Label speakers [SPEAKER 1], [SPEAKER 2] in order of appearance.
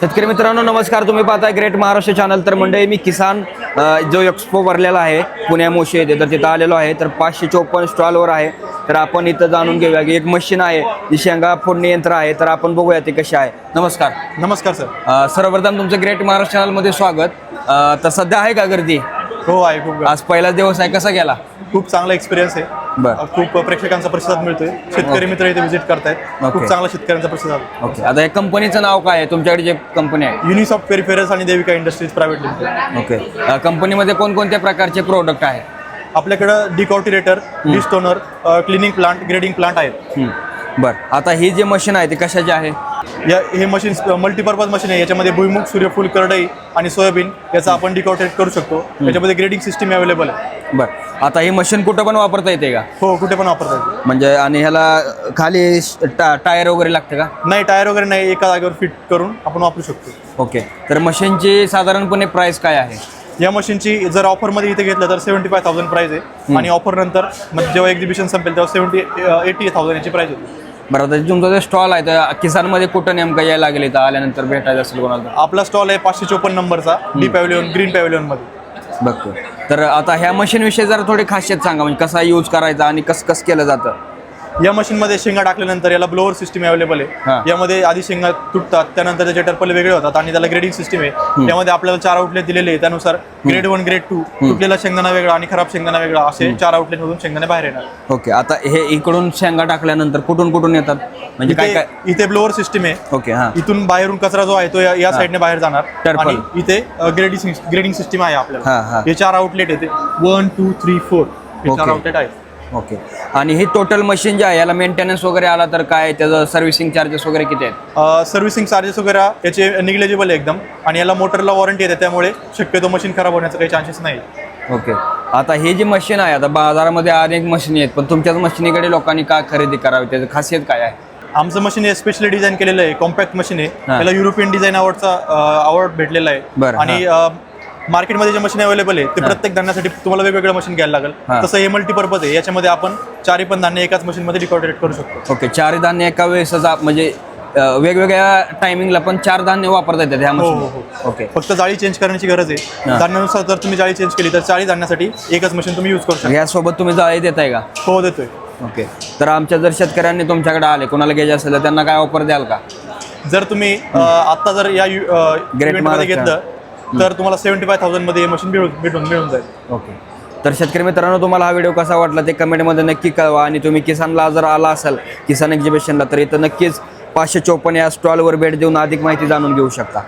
[SPEAKER 1] शेतकरी मित्रांनो नमस्कार. तुम्ही पाहताय ग्रेट महाराष्ट्र चॅनल तर मंडळी मी किसान जो एक्सपो भरलेला आहे पुण्या मोशी येथे तर तिथं आलेलो आहे. तर पाचशे चोपन्न स्टॉलवर आहे. तर आपण इथं जाणून घेऊया की एक मशीन आहे जी शेंगा फोडणी यंत्र आहे. तर आपण बघूया ते कशी आहे. नमस्कार.
[SPEAKER 2] नमस्कार सर.
[SPEAKER 1] सर्वप्रथम तुमचं ग्रेट महाराष्ट्र चॅनलमध्ये स्वागत. तर सध्या आहे का गर्दी?
[SPEAKER 2] हो आहे. खूप
[SPEAKER 1] आज पहिला दिवस आहे. कसा गेला?
[SPEAKER 2] खूप चांगला एक्सपिरियन्स आहे.
[SPEAKER 1] बरं.
[SPEAKER 2] खूप प्रेक्षकांचा प्रतिसाद मिळतोय. शेतकरी मित्र इथे व्हिजिट करतायत.
[SPEAKER 1] ओके.
[SPEAKER 2] खूप चांगला शेतकऱ्यांचा प्रतिसाद.
[SPEAKER 1] ओके. आता या कंपनीचं नाव काय आहे? तुमच्याकडे जे कंपनी आहे?
[SPEAKER 2] युनिसॉफ्ट पेरिफेरल्स आणि Devika industries private limited
[SPEAKER 1] okay. अ, कंपनीमध्ये कोणकोणत्या प्रकारचे प्रोडक्ट आहेत
[SPEAKER 2] आपल्याकडं decorticator destoner cleaning plant grading plant आहेत.
[SPEAKER 1] हं. बरं. आता ही जे मशीन आहे ते कशाचे आहे?
[SPEAKER 2] या हे मशीन मल्टीपर्पज मशीन आहे. याच्यामध्ये भुईमुग सूर्यफूल करडई आणि सोयाबीन याचा आपण डिकॉर्टिरेट करू शकतो. याच्यामध्ये ग्रेडिंग सिस्टीम अवेलेबल आहे.
[SPEAKER 1] बरं. आता ही मशीन कुठं पण वापरता येते का?
[SPEAKER 2] हो कुठे पण वापरता येते.
[SPEAKER 1] म्हणजे आणि ह्याला खाली श- टा टायर वगैरे लागते का?
[SPEAKER 2] नाही टायर वगैरे नाही एका जागेवर फिट करून आपण वापरू शकतो.
[SPEAKER 1] ओके. तर मशीनची साधारणपणे प्राइस काय आहे?
[SPEAKER 2] या मशीनची जर ऑफरमध्ये इथे घेतलं तर सेव्हन्टी फाय थाउजंड प्राईज आहे आणि ऑफर नंतर म्हणजे जेव्हा एक्झिबिशन संपेल तेव्हा सेव्हन्टी एटी थाउजंड याची प्राईज होती
[SPEAKER 1] बरं आता तुमचा जो स्टॉल आहे तर किसानमध्ये कुठं नेमकं यायला लागेल इथं? आल्यानंतर भेटायचं असेल कोणाला?
[SPEAKER 2] आपला स्टॉल आहे पाचशे चोपन्न नंबरचा डी पॅव्हलियन ग्रीन पॅव्हलियनमध्ये
[SPEAKER 1] बघतो. तर आता ह्या मशीनविषयी जरा थोडी खासियत सांगा म्हणजे कसा यूज करायचा आणि कसं कसं केलं जातं?
[SPEAKER 2] या मशीनमध्ये शेंगा टाकल्यानंतर याला ब्लोअर सिस्टीम अवेलेबल
[SPEAKER 1] हा.
[SPEAKER 2] आहे यामध्ये आधी शेंगा तुटतात त्यानंतर त्याचे टर्पल वेगळे होतात आणि त्याला ग्रेडिंग सिस्टीम आहे. यामध्ये आपल्याला चार आउटलेट दिलेले आहे त्यानुसार ग्रेड वन ग्रेड टू तुटलेला शेंगदाणा वेगळा आणि खराब शेंगदाणा वेगळा असे चार आउटलेट मधून शेंगदाणे बाहेर येणार.
[SPEAKER 1] ओके आता हे इकडून शेंगा टाकल्यानंतर कुठून कुठून येतात? म्हणजे काय
[SPEAKER 2] इथे
[SPEAKER 1] काय
[SPEAKER 2] इथे ब्लोअर सिस्टीम आहे.
[SPEAKER 1] ओके हां.
[SPEAKER 2] इथून बाहेरून कचरा जो आहे तो या- या साईडने बाहेर जाणार.
[SPEAKER 1] Turple.
[SPEAKER 2] आणि इथे ग्रेडिंग ग्रेडिंग सिस्टीम आहे
[SPEAKER 1] हा, हा.
[SPEAKER 2] आपल्याला हे चार आउटलेट येते. वन टू थ्री फोर हे चार
[SPEAKER 1] Okay.
[SPEAKER 2] आउटलेट आहेत.
[SPEAKER 1] ओके. आणि ही टोटल मशीन जे आहे याला मेंटेनन्स वगैरे आला तर काय? त्याचं सर्व्हिसिंग चार्जेस वगैरे किती आहेत?
[SPEAKER 2] सर्व्हिसिंग चार्जेस वगैरे याचे निग्लेजिबल आहे एकदम. आणि याला मोटरला वॉरंटी येते त्यामुळे शक्यतो मशीन खराब होण्याचा काही चान्सेस नाही.
[SPEAKER 1] ओके. आता हे जी मशीन आहे आता बाजारामध्ये अनेक मशीन आहेत पण तुमच्याच मशिनीकडे लोकांनी का खरेदी करावी? त्याची खासियत काय आहे?
[SPEAKER 2] आमचं मशीन हे स्पेशली डिझाईन केलेलं आहे कॉम्पॅक्ट मशीन आहे.
[SPEAKER 1] हा.
[SPEAKER 2] त्याला युरोपियन डिझाईन अवॉर्डचा अवॉर्ड भेटलेला आहे.
[SPEAKER 1] बरं,
[SPEAKER 2] आणि मार्केटमध्ये जे मशीन अवेलेबल आहे ते प्रत्येक धान्यासाठी तुम्हाला वेगवेगळं मशीन घ्यायला
[SPEAKER 1] हा.
[SPEAKER 2] लागेल तसं हे मल्टीपर्पज आहे याच्यामध्ये आपण चारही पण धान्य एकाच मशीनमध्ये डिकॉर्डिनेट करू शकतो.
[SPEAKER 1] ओके चार धान्य एका वेळेसच आप- म्हणजे वेगवेगळ्या टायमिंगला पण चार धान्य वापरता येतात ह्या
[SPEAKER 2] हो, हो,
[SPEAKER 1] मशीन ओके.
[SPEAKER 2] फक्त जाळी चेंज करण्याची गरज आहे.
[SPEAKER 1] हा.
[SPEAKER 2] धान्यानुसार जर तुम्ही जाळी चेंज केली तर चाळी धान्यासाठी एकच मशीन तुम्ही यूज करू शकता.
[SPEAKER 1] यासोबत तुम्ही जाळी देताय का?
[SPEAKER 2] हो देतोय.
[SPEAKER 1] ओके. तर आमच्या जर शेतकऱ्यांनी तुमच्याकडे आले कोणाला घ्यायचे असेल तर त्यांना काय ऑफर द्याल का?
[SPEAKER 2] जर तुम्ही आता जर या
[SPEAKER 1] महाराष्ट्र.
[SPEAKER 2] घेतलं तर तुम्हाला सेव्हन्टी फाय थाउजंडमध्ये हे मशीन मिळून भेटून मिळून जाईल.
[SPEAKER 1] ओके. तर शेतकरी मित्रांनो तुम्हाला हा व्हिडिओ कसा वाटला ते कमेंटमध्ये नक्की कळवा. आणि तुम्ही किसानला जर आला असाल किसान एक्झिबिशनला तर इथं नक्कीच पाचशे चोपन्न या स्टॉलवर भेट देऊन अधिक माहिती जाणून घेऊ शकता.